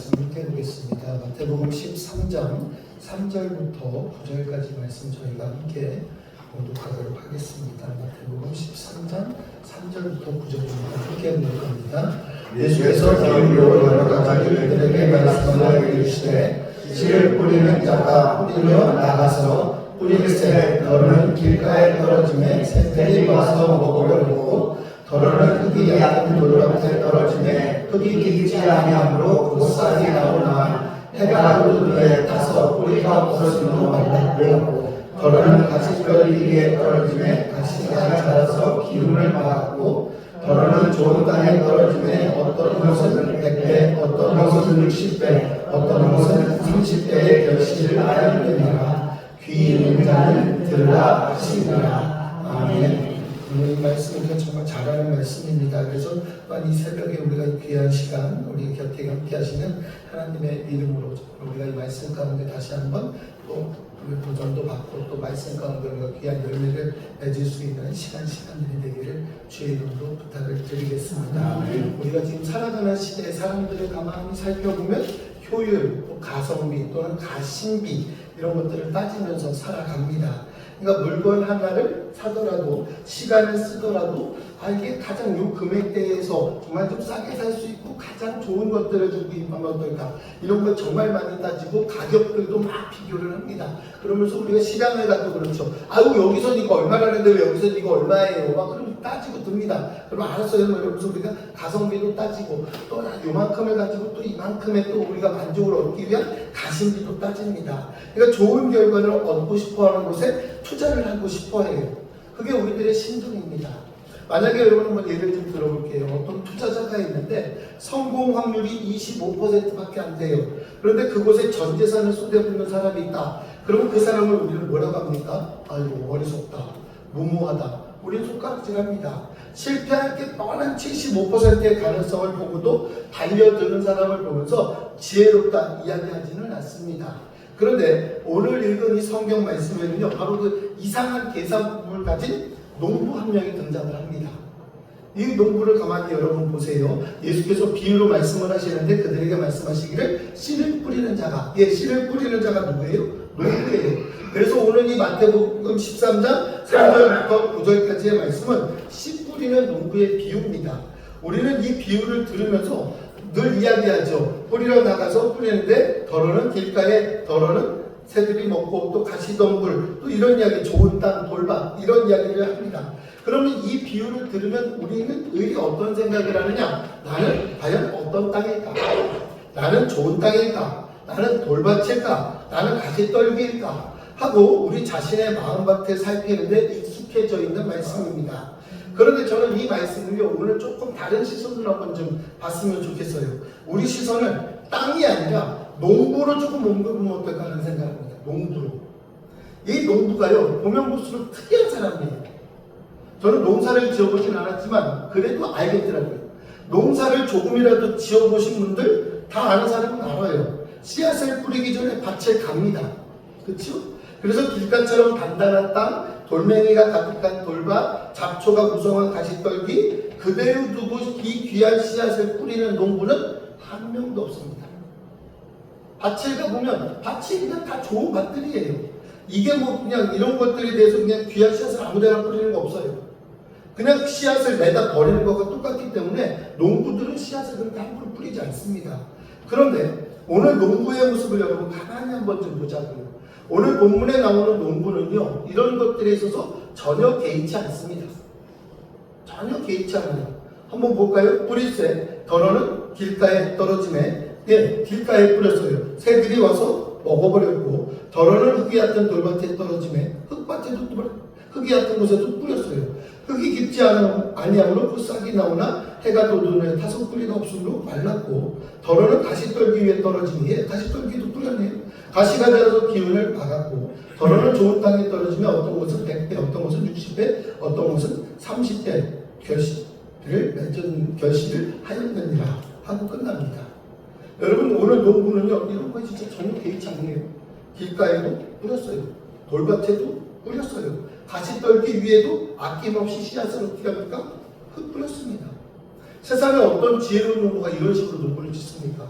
말씀을 함께 보겠습니다. 마태복음 13장 3절부터 9절까지 말씀 저희가 함께 공독하도록 하겠습니다. 마태복음 13장 3절부터 9절입니다. 함께 공독합니다. 예수께서 비유로 여러 가지 일들에게 말씀을 이르시되 씨를 뿌리는 자가 뿌리러 나가서 뿌릴새 너는 길가에 떨어짐에 새들이 와서 먹어버리고 더러는 흙이 얕은 돌밭에 떨어짐에 흙이 기지 아니하므로 곧싹이 나오나 해가 돋는데 타서 뿌리가 없어지므로 말랐고 더러는 가시떨이 위에 떨어짐에 가시가 자라서 기운을 막았고 더러는 좋은 땅에 떨어짐에 어떤 것은 100배 어떤 것은 60배 어떤 것은 30배의 결실을 하였느니라 귀 있는 자는 들으라 하시니라. 아멘 오늘 이 말씀은 정말 잘하는 말씀입니다. 그래서 또한 이 새벽에 우리가 이 귀한 시간 우리 곁에 함께 하시는 하나님의 이름으로 우리가 이 말씀 가운데 다시 한번 또 우리 도전도 받고 또 말씀 가운데 우리가 귀한 열매를 맺을 수 있는 시간 시간들이 되기를 주의 이름으로 부탁을 드리겠습니다. 우리가 지금 살아가는 시대에 사람들을 가만히 살펴보면 효율, 또 가성비 또는 가심비 이런 것들을 따지면서 살아갑니다. 그러니까 물건 하나를 사더라도 시간을 쓰더라도 아 이게 가장 요 금액대에서 정말 좀 싸게 살 수 있고 가장 좋은 것들을 좀 구입하면 어떨까 이런 걸 정말 많이 따지고 가격들도 막 비교를 합니다. 그러면서 우리가 시장에 가도 그렇죠. 아유 여기서 이거 얼마라는데 왜 여기서 이거 얼마예요? 막 그럼 따지고 듭니다. 그럼 알았어요. 뭐 이러면서 우리가 가성비도 따지고 또 요만큼을 가지고 또 이만큼의 또 우리가 만족을 얻기 위한 가심비도 따집니다. 그러니까 좋은 결과를 얻고 싶어하는 곳에 투자를 하고 싶어해요. 그게 우리들의 신동입니다. 만약에 여러분 한번 예를 좀 들어볼게요. 어떤 투자자가 있는데 성공 확률이 25%밖에 안 돼요. 그런데 그곳에 전 재산을 쏟아붓는 사람이 있다. 그러면 그 사람을 우리는 뭐라고 합니까? 아이고 어리석다. 무모하다. 우리는 손가락질합니다. 실패할 게 뻔한 75%의 가능성을 보고도 달려드는 사람을 보면서 지혜롭다 이야기하지는 않습니다. 그런데 오늘 읽은 이 성경 말씀에는요, 바로 그 이상한 계산 법을 가진 농부 한 명이 등장을 합니다. 이 농부를 가만히 여러분 보세요. 예수께서 비유로 말씀을 하시는데 그들에게 말씀하시기를 씨를 뿌리는 자가, 예, 씨를 뿌리는 자가 누구예요? 농부예요. 그래서 오늘 이 마태복음 13장 3절부터 9절까지의 말씀은 씨 뿌리는 농부의 비유입니다. 우리는 이 비유를 들으면서 늘 이야기하죠. 뿌리러 나가서 뿌리는데 덜어는 길가에 덜어는 새들이 먹고 또 가시덤불 또 이런 이야기 좋은 땅 돌밭 이런 이야기를 합니다. 그러면 이 비유를 들으면 우리는 의리 어떤 생각을 하느냐? 나는 과연 어떤 땅일까? 나는 좋은 땅일까? 나는 돌밭일까? 나는 가시떨기일까? 하고 우리 자신의 마음밭을 살피는데 익숙해져 있는 말씀입니다. 그런데 저는 이 말씀을요, 오늘 조금 다른 시선으로 한번 좀 봤으면 좋겠어요. 우리 시선은 땅이 아니라 농부로 조금 옮겨보면 어떨까 하는 생각입니다. 농부로. 이 농부가요, 보면 볼수록 특이한 사람이에요. 저는 농사를 지어보진 않았지만, 그래도 알겠더라고요. 농사를 조금이라도 지어보신 분들 다 아는 사람은 알아요. 씨앗을 뿌리기 전에 밭을 갑니다. 그렇죠? 그래서 길가처럼 단단한 땅, 돌멩이가 가득한 돌밭, 잡초가 구성한 가시떨기 그대로 두고 이 귀한 씨앗을 뿌리는 농부는 한 명도 없습니다. 밭을 가보면 밭이 그냥 다 좋은 밭들이에요. 이게 뭐 그냥 이런 것들에 대해서 그냥 귀한 씨앗을 아무데나 뿌리는 거 없어요. 그냥 씨앗을 내다 버리는 것과 똑같기 때문에 농부들은 씨앗을 그렇게 함부로 뿌리지 않습니다. 그런데 오늘 농부의 모습을 여러분 가만히 한번 좀 보자고요. 오늘 본문에 나오는 농부는요, 이런 것들에 있어서 전혀 개의치 않습니다. 전혀 개의치 않아요. 한번 볼까요? 뿌리새, 덜어는 길가에 떨어짐에, 예, 길가에 뿌렸어요. 새들이 와서 먹어버렸고, 덜어는 흙이 얕은 돌밭에 떨어짐에, 흙밭에도 또 흙이 얕은 곳에도 뿌렸어요. 흙이 깊지 아니하므로 그 싹이 나오나 해가 돋으면 타석 뿌리가 없으므로 말랐고 덜어는 가시 떨기 위에 떨어지니 가시 떨기도 뿌렸네요. 가시가 자라서 기운을 막았고 덜어는 좋은 땅에 떨어지면 어떤 것은 100배, 어떤 것은 60배, 어떤 것은 30배 결실을 맺은 결실을 하였느니라 하고 끝납니다. 여러분 오늘 농부는요 이런 거 진짜 전혀 개의치 않네요. 길가에도 뿌렸어요. 돌밭에도 뿌렸어요. 가시떨기 위에도 아낌없이 씨앗을 어떻게 합니까? 흙 뿌렸습니다. 세상에 어떤 지혜로운 농부가 이런 식으로 농부를 짓습니까?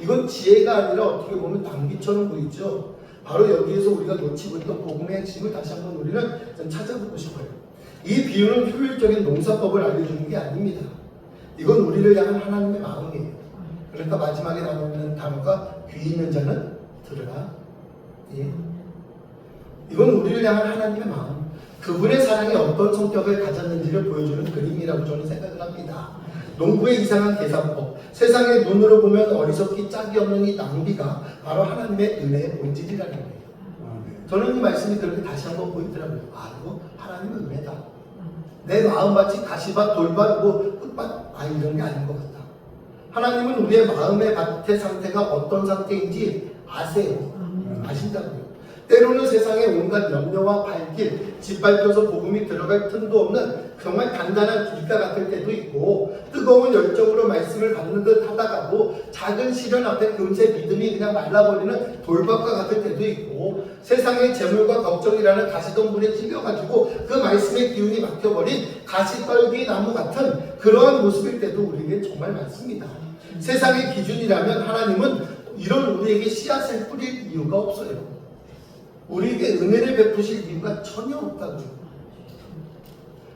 이건 지혜가 아니라 어떻게 보면 낭비처럼 보이죠. 바로 여기에서 우리가 놓치고 있던 복음의 핵심을 다시 한번 우리는 좀 찾아보고 싶어요. 이 비유는 효율적인 농사법을 알려주는 게 아닙니다. 이건 우리를 향한 하나님의 마음이에요. 그러니까 마지막에 나오는 단어가 귀 있는 자는 들으라. 예. 이건 우리를 향한 하나님의 마음. 그분의 사랑이 어떤 성격을 가졌는지를 보여주는 그림이라고 저는 생각을 합니다. 농부의 이상한 계산법, 세상의 눈으로 보면 어리석기 짝이 없는 이 낭비가 바로 하나님의 은혜의 본질이라는 거예요. 저는 이 말씀이 그렇게 다시 한번 보이더라고요. 아, 이거 하나님의 은혜다. 내 마음밭이 가시밭, 돌밭, 뭐 끝밭, 아 이런 게 아닌 것 같다. 하나님은 우리의 마음의 밭의 상태가 어떤 상태인지 아세요. 아신다고요. 때로는 세상에 온갖 염려와 발길, 짓밟혀서 복음이 들어갈 틈도 없는 정말 단단한 길가 같을 때도 있고 뜨거운 열정으로 말씀을 받는 듯 하다가도 작은 시련 앞에 금세 믿음이 그냥 말라버리는 돌박과 같을 때도 있고 세상의 재물과 걱정이라는 가시덤불에 찔려가지고 그 말씀의 기운이 막혀버린 가시떨기 나무 같은 그러한 모습일 때도 우리에게 정말 많습니다. 세상의 기준이라면 하나님은 이런 우리에게 씨앗을 뿌릴 이유가 없어요. 우리에게 은혜를 베푸실 이유가 전혀 없다고요.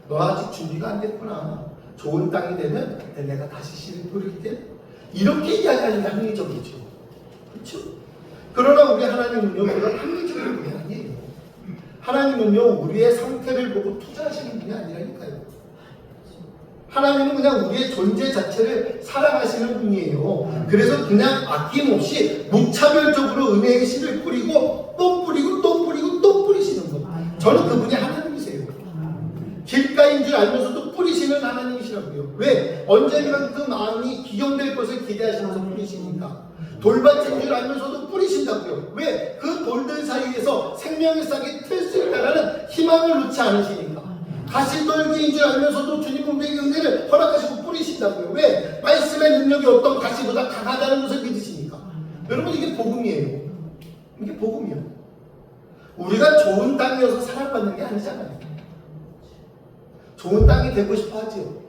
너 아직 준비가 안 됐구나. 좋은 땅이 되면 내가 다시 씨를 뿌릴게. 이렇게 이야기하는 게 합리적이죠. 그렇죠? 그러나 우리 하나님은요, 그런 합리적인 분이 아니에요. 하나님은요, 우리의 상태를 보고 투자하시는 분이 아니라니까요. 하나님은 그냥 우리의 존재 자체를 사랑하시는 분이에요. 그래서 그냥 아낌없이 무차별적으로 은혜의 씨를 뿌리고 또 뿌리고 또 뿌리시는 분. 저는 그분이 하나님이세요. 길가인 줄 알면서도 뿌리시는 하나님이시라고요. 왜? 언젠가 그 마음이 기경될 것을 기대하시면서 뿌리시니까. 돌밭인 줄 알면서도 뿌리신다고요. 왜? 그 돌들 사이에서 생명의 싹이 틀 수 있다라는 희망을 놓지 않으시니까. 가시떨기인 줄 알면서도 주님 우리에게 은혜를 허락하시고 뿌리신다고요. 왜? 말씀의 능력이 어떤 가시보다 강하다는 것을 믿으시니까. 여러분 이게 복음이에요. 이게 복음이에요. 우리가 좋은 땅이어서 사랑받는 게 아니잖아요. 좋은 땅이 되고 싶어 하지요.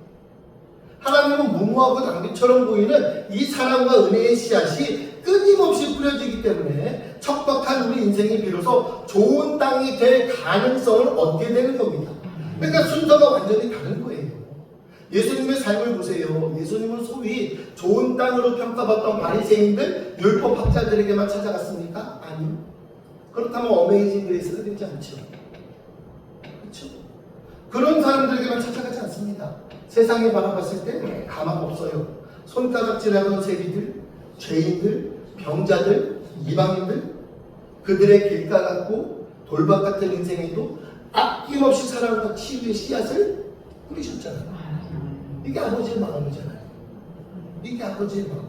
하나님은 무모하고 낭비처럼 보이는 이 사랑과 은혜의 씨앗이 끊임없이 뿌려지기 때문에 척박한 우리 인생이 비로소 좋은 땅이 될 가능성을 얻게 되는 겁니다. 그러니까 순서가 완전히 다른 거예요. 예수님의 삶을 보세요. 예수님은 소위 좋은 땅으로 평가받던 바리새인들, 율법학자들에게만 찾아갔습니까? 아니요. 그렇다면 어메이징 그레이스가 되지 않죠. 그렇죠? 그런 사람들에게만 찾아가지 않습니다. 세상에 바라봤을 때 가망 없어요. 손가락질하던 세리들, 죄인들, 병자들, 이방인들, 그들의 길가 같고 돌박 같은 인생에도 아낌없이 사랑과 치유의 씨앗을 뿌리셨잖아요. 이게 아버지의 마음이잖아요. 이게 아버지의 마음.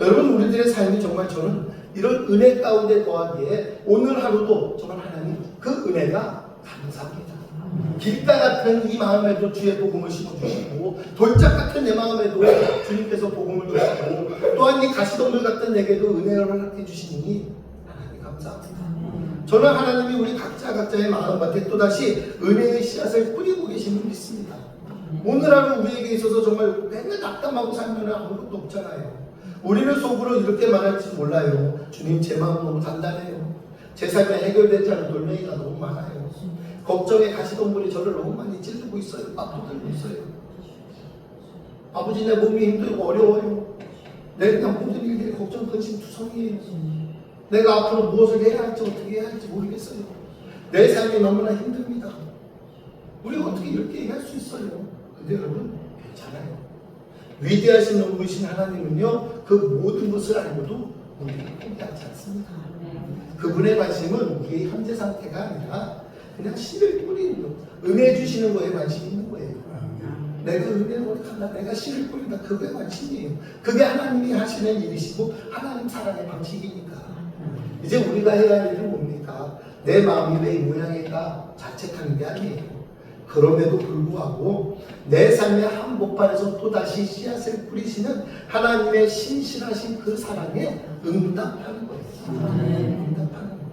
여러분 우리들의 삶이 정말 저는 이런 은혜 가운데 더하기에 오늘 하루도 정말 하나님 그 은혜가 감사합니다. 길가 같은 이 마음에도 주의 복음을 심어주시고 돌짝 같은 내 마음에도 주님께서 복음을 주시고 또한 이 가시덤불 같은 내게도 은혜를 허락해 주시니 하나님 감사합니다. 저는 하나님이 우리 각자 각자의 마음밭에 또다시 은혜의 씨앗을 뿌리고 계신 줄 믿습니다. 오늘 하루 우리에게 있어서 정말 맨날 낙담하고 살면 아무것도 없잖아요. 우리는 속으로 이렇게 말할지 몰라요. 주님 제 마음 너무 단단해요. 제 삶에 해결되지 않은 돌멩이가 너무 많아요. 걱정에 가시덤불이 저를 너무 많이 찔르고 있어요. 빡도 들고 있어요. 아버지 내 몸이 힘들고 어려워요. 내 그냥 모든 일들이 걱정, 근심, 투성이에요. 내가 앞으로 무엇을 해야 할지 어떻게 해야 할지 모르겠어요. 내 삶이 너무나 힘듭니다. 우리가 어떻게 이렇게 얘기할 수 있어요? 근데 여러분 괜찮아요. 위대하신 농부이신 하나님은요 그 모든 것을 알고도 우리를 포기하지 않습니다. 그분의 관심은 우리의 현재 상태가 아니라 그냥 씨를 뿌리는 것, 은혜 주시는 거에 관심이 있는 거예요. 내가 은혜를 못한다, 내가 씨를 뿌린다, 그게 관심이에요. 그게 하나님이 하시는 일이시고 하나님 사랑의 방식이니까. 이제 우리가 해야 할 일은 뭡니까? 내 마음이 왜 이 모양일까 자책하는 게 아니에요. 그럼에도 불구하고 내 삶의 한복판에서 또다시 씨앗을 뿌리시는 하나님의 신실하신 그 사랑에 응답하는 거예요. 응답하는 거예요.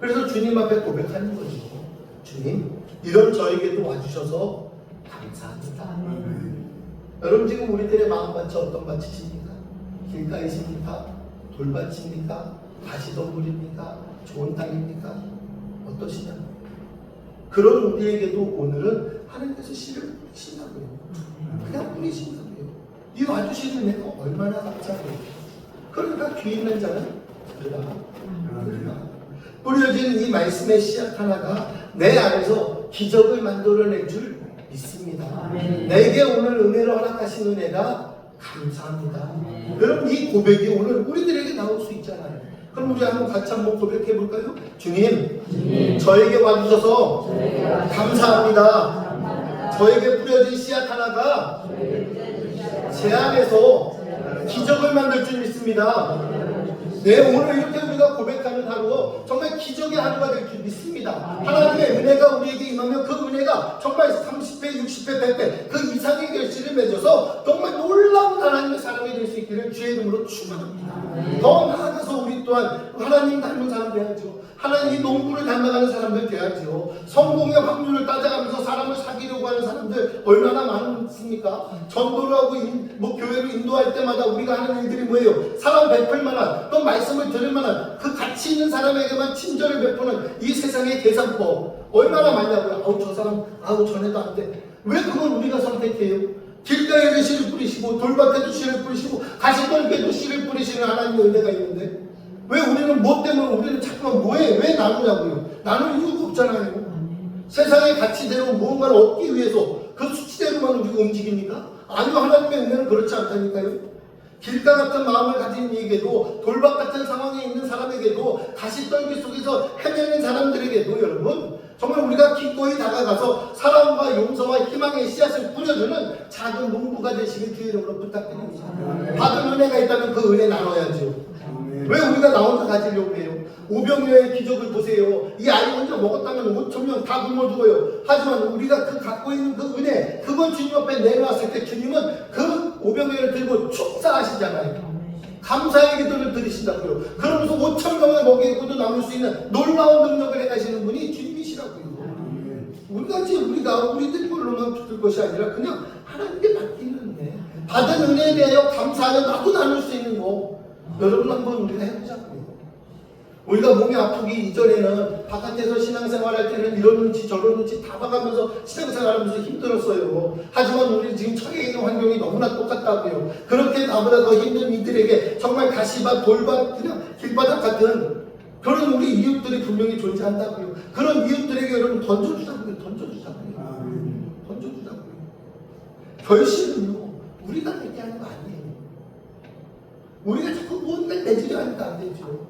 그래서 주님 앞에 고백하는 거죠. 주님, 이런 저에게도 와주셔서 감사합니다. 여러분 지금 우리들의 마음밭이 어떤 밭이십니까? 길가이십니까? 돌밭입니까? 가시덤불입니까? 좋은 땅입니까? 어떠시냐? 그런 우리에게도 오늘은 하나님께서 씨를 뿌리신다고요. 그냥 뿌리신다고요. 이 와주시는 내가 얼마나 감사해요. 그러니까 귀 있는 자는 들으라. 들으라. 뿌려진 이 말씀의 씨앗 하나가 내 안에서 기적을 만들어낼 줄 믿습니다. 아멘. 내게 오늘 은혜로 허락하신 은혜가 감사합니다. 여러분 이 고백이 오늘 우리들에게 나올 수 있잖아요. 그럼 우리 한번 같이 한번 고백해 볼까요? 주님, 저에게 와주셔서 감사합니다. 감사합니다. 저에게 뿌려진 씨앗 하나가 제 안에서 기적을 만들 줄 믿습니다. 네, 오늘 이렇게 우리가 고백 하루 정말 기적의 하루가 될 줄 믿습니다. 하나님의 은혜가 우리에게 임하면 그 은혜가 정말 30배, 60배, 100배 그 이상의 결실을 맺어서 정말 놀라운 하나님의 사람이 될 수 있기를 주의 이름으로 축원합니다. 더 나아가서 우리 또한 하나님 닮은 사람 돼야죠. 하나님 농부를 닮아가는 사람들 돼야죠. 성공의 확률을 따져가면서 사람을 사귀려고 하는 사람들 얼마나 많습니까? 전도를 하고 인- 뭐 교회를 인도할 때마다 우리가 하는 일들이 뭐예요? 사람 베풀 만한 또 말씀을 들을 만한 그 가치 있는 사람에게만 친절을 베푸는 이 세상의 계산법 얼마나 많냐고요? 아우 저 사람 아우 전에도 안 돼. 왜 그걸 우리가 선택해요? 길가에도 씨를 뿌리시고 돌밭에도 씨를 뿌리시고 가시떨기에도 씨를 뿌리시는 하나님의 은혜가 있는데 왜 우리는 뭐 때문에 우리는 자꾸만 뭐해 왜 나누냐고요? 나눌 이유가 없잖아요. 세상의 가치대로 무언가를 얻기 위해서 그 수치대로만 우리가 움직입니까? 아니요 하나님의 은혜는 그렇지 않다니까요. 길가 같은 마음을 가진 이에게도 돌밭 같은 상황에 있는 사람에게도 가시떨기 속에서 헤매는 사람들에게도 여러분 정말 우리가 기꺼이 다가가서 사랑과 용서와 희망의 씨앗을 뿌려주는 작은 농부가 되시길 주의 이름으로 부탁드립니다. 받은 은혜가 있다면 그 은혜 나눠야죠. 왜 우리가 나 혼자 가지려고 해요? 오병이어의 기적을 보세요. 이 아이 혼자 먹었다면 5천 명 다 굶어 죽어요. 하지만 우리가 그 갖고 있는 그 은혜, 그걸 주님 앞에 내놓았을 때 주님은 그 오병이어를 들고 축사하시잖아요. 감사의 기도를 들으신다고요. 그러면서 5천 명을 먹이고도 남을 수 있는 놀라운 능력을 행하시는 분이 주님이시라고요. 우리가 이제 우리가 우리들 걸로만 붙을 것이 아니라 그냥 하나님께 맡기는 은혜. 받은 은혜에 대하여 감사하며 나도 나눌 수 있는 거. 여러분 한번 우리가 해보자고요. 우리가 몸이 아프기 이전에는 바깥에서 신앙생활할 때는 이런 눈치 저런 눈치 다 봐가면서 신앙생활하면서 힘들었어요. 하지만 우리 지금 처해 있는 환경이 너무나 똑같다고요. 그렇게 나보다 더 힘든 이들에게 정말 가시밭, 돌밭, 그냥 길바닥 같은 그런 우리 이웃들이 분명히 존재한다고요. 그런 이웃들에게 여러분 던져주자고요. 던져주자고요. 던져주자고요. 결실은요 우리가 내게 하는 거 아니에요. 우리가 자꾸 뭔가 내지려 하니까 안 되죠.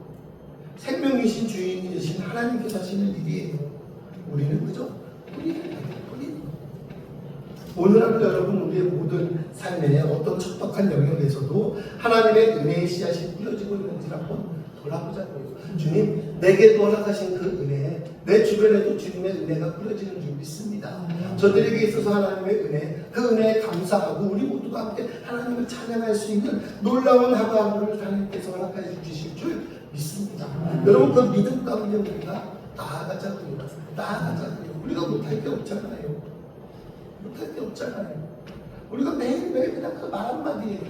생명이신 주인이신 하나님께서 하시는 일이에요. 우리는 그저 오늘 하루 여러분 우리의 모든 삶의 어떤 척박한 영역에서도 하나님의 은혜의 씨앗이 뿌려지고 있는지를 한번 돌아보자고요. 주님, 내게 허락하신 그 은혜, 내 주변에도 주님의 은혜가 뿌려지는 줄 믿습니다. 저들에게 있어서 하나님의 은혜, 그 은혜에 감사하고 우리 모두가 함께 하나님을 찬양할 수 있는 놀라운 하루하루를 하나님께서 허락해 주실 줄 믿습니다. 여러분 그 믿음 가운데 우리가 나아가자고요. 나아가자고요. 우리가 못할 게 없잖아요. 못할 게 없잖아요. 우리가 매일매일 그냥 그 말 한마디예요.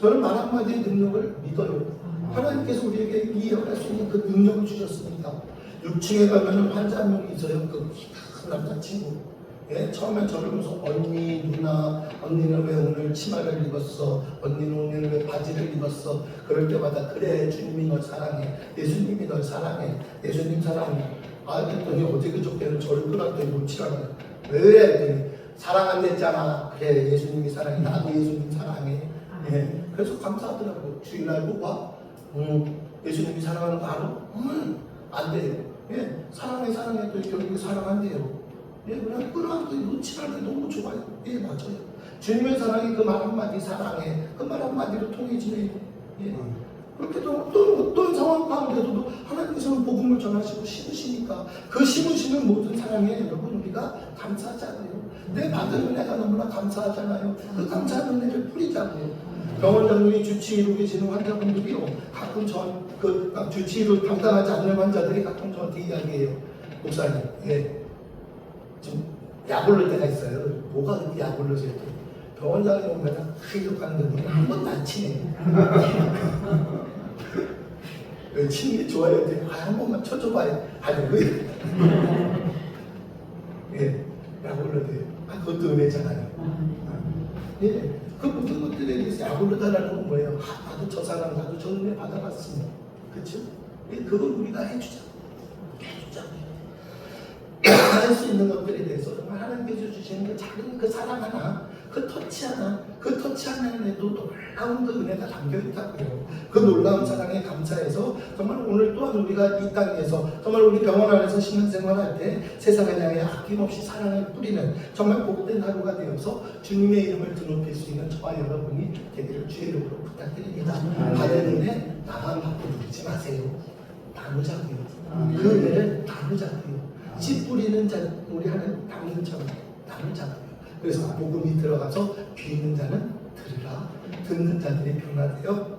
저는 말 한마디의 능력을 믿어요. 하나님께서 우리에게 이해할 수 있는 그 능력을 주셨습니다. 6층에 가면 환자 한 명이 있어요. 그큰 남자친구. 예, 처음엔 저를 보면서 언니, 누나, 언니는 왜 오늘 치마를 입었어? 언니는 오늘 왜 바지를 입었어? 그럴 때마다 그래, 주님이 널 사랑해. 예수님이 널 사랑해. 예수님 사랑해. 아, 그랬더니 어제 그저께는 저를 끌었더니 놓치라고 왜 그래? 사랑한댔잖아. 그래, 예수님이 사랑해. 나도 예수님 사랑해. 예, 그래서 감사하더라고요. 주일 날 보고 와. 음, 예수님이 사랑하는 거 알아? 음, 안 돼요. 예, 사랑해, 사랑해. 또 결국에 사랑한대요. 예, 그냥 끌어안고 놓치라는 게 너무 좋아요. 예, 맞아요. 주님의 사랑이 그 말 한마디 사랑해. 그 말 한마디로 통해지네요. 예. 그렇게 또 어떤, 어떤 상황 가운데도 하나님께서는 복음을 전하시고 심으시니까 그 심으시는 모든 사랑에 여러분 우리가 감사하잖아요. 내 받은 은혜가 너무나 감사하잖아요. 그 감사한 은혜를 뿌리자고요. 병원장님이 주치의로 계시는 환자분들이요. 가끔 전, 그, 주치의를 담당하지 않는 환자들이 가끔 저한테 이야기해요. 목사님, 예. 좀약 올릴 때가 있어요. 뭐가 그렇게 약 올르세요? 병원 다녀오면 크게 가는데 우리는 한 번도 안 치네. 왜 치는 게 좋아요? 아, 한 번만 쳐줘봐요. 아니, 왜? 예, 약올로도 아, 그것도 은혜잖아요. 예, 그 모든 것들에 대해서 약올로 달라는 건 뭐예요? 아, 나도 저 사람, 나도 저 은혜 받아봤으면. 그쵸? 예, 그걸 우리가 해주자. 해주자. 할수 있는 것들에 대해서 정말 하나님께서 주시는 그 작은 그 사랑 하나, 그 터치 하나, 그 터치 하나에도 놀라운 그 은혜가 담겨 있다고요. 그 놀라운 사랑에 감사해서 정말 오늘 또한 우리가 이 땅에서 정말 우리 병원 안에서 신앙생활할 때 세상을 향해 아낌없이 사랑을 뿌리는 정말 복된 하루가 되어서 주님의 이름을 드높일 수 있는 저와 여러분이 되기를 주의 이름으로 부탁드립니다. 받은 은혜 나만 받고 누리지 마세요. 나누자고요. 그 은혜를 나누자고요. 씨 뿌리는 자 우리 하는 담는 자 나누자고요. 그래서 복음이 들어가서 귀 있는 자는 들으라 듣는 자들이 변화되어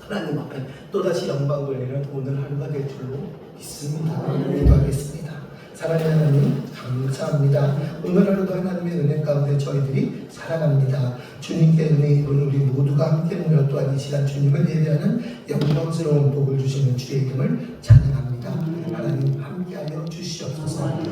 하나님 앞에 또다시 영광 돌리는 오늘 하루가 될 줄로 믿습니다. 기도하겠습니다. 사랑하는 하나님 감사합니다. 오늘 하루도 하나님의 은혜 가운데 저희들이 살아갑니다. 주님께 은혜 입은 우리 모두가 함께 모여 또한 이 시간 주님을 예배하는 영광스러운 복을 주시는 주의 이름을 찬양합니다. 하나님 함께하여 주시옵소서.